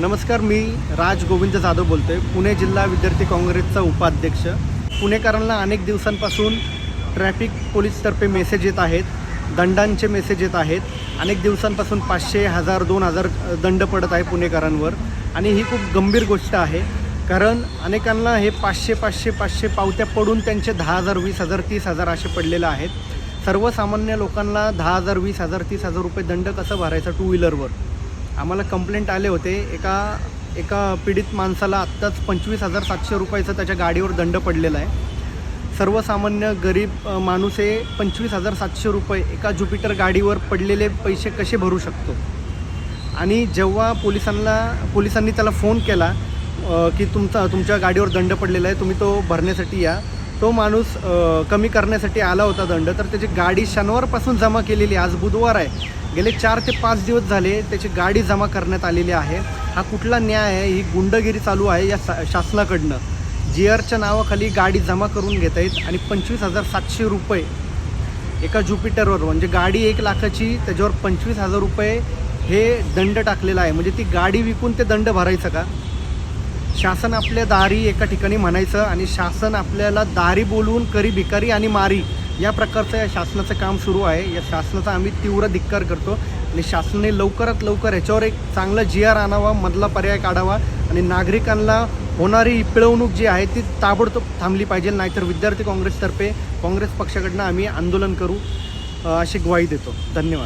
नमस्कार मी राज गोविंद जाधव बोलतोय. पुणे जिल्हा विद्यार्थी काँग्रेसचा उपाध्यक्ष. पुणेकरांना अनेक दिवसांपासून ट्रॅफिक पोलीसतर्फे मेसेज येत आहेत दंडांचे मेसेज येत आहेत. अनेक दिवसांपासून पाचशे हजार दोन हजार दंड पडत आहे पुणेकरांवर. आणि ही खूप गंभीर गोष्ट आहे कारण अनेकांना हे पाचशे पाचशे पाचशे पावत्या पडून त्यांचे दहा हजार वीस हजार तीस हजार असे पडलेले आहेत. सर्वसामान्य लोकांना दहा हजार वीस हजार तीस हजार रुपये दंड कसं भरायचा टू व्हीलरवर? आम्हाला कंप्लेंट आले होते. एका एका पीडित माणसाला आत्ताच पंचवीस हजार सातशे रुपयाचं त्याच्या गाडीवर दंड पडलेला आहे. सर्वसामान्य गरीब माणूस हे पंचवीस हजार सातशे रुपये एका ज्युपिटर गाडीवर पडलेले पैसे कसे भरू शकतो? आणि जेव्हा पोलिसांना पोलिसांनी त्याला फोन केला की तुमचा तुमच्या गाडीवर दंड पडलेला आहे तुम्ही तो भरण्यासाठी या. तो माणूस कमी करण्यासाठी आला होता दंड. तर त्याची गाडी शनिवारपासून जमा केलेली आज बुधवार आहे. गेले चार ते पाच दिवस झाले त्याची गाडी जमा करण्यात आलेली आहे. हा कुठला न्याय आहे? ही गुंडगिरी चालू आहे या सा- शासनाकडनं. जी आरच्या नावाखाली गाडी जमा करून घेत आहेत आणि पंचवीस हजार सातशे रुपये एका ज्युपिटरवर म्हणजे गाडी एक लाखाची त्याच्यावर पंचवीस हजार रुपये हे दंड टाकलेला आहे. म्हणजे ती गाडी विकून ते दंड भरायचं का? शासन आपल्या दारी एका ठिकाणी म्हणायचं आणि शासन आपल्याला दारी बोलवून करी भिकारी आणि मारी या प्रकारचं या शासनाचं काम सुरू आहे. या शासनाचा आम्ही तीव्र धिक्कार करतो आणि शासनाने लवकरात लवकर याच्यावर एक चांगला जी आर आणावा मधला पर्याय काढावा आणि नागरिकांना होणारी पिळवणूक जी आहे ती ताबडतोब थांबली पाहिजे. नाहीतर विद्यार्थी काँग्रेसतर्फे काँग्रेस पक्षाकडनं आम्ही आंदोलन करू अशी ग्वाही देतो. धन्यवाद.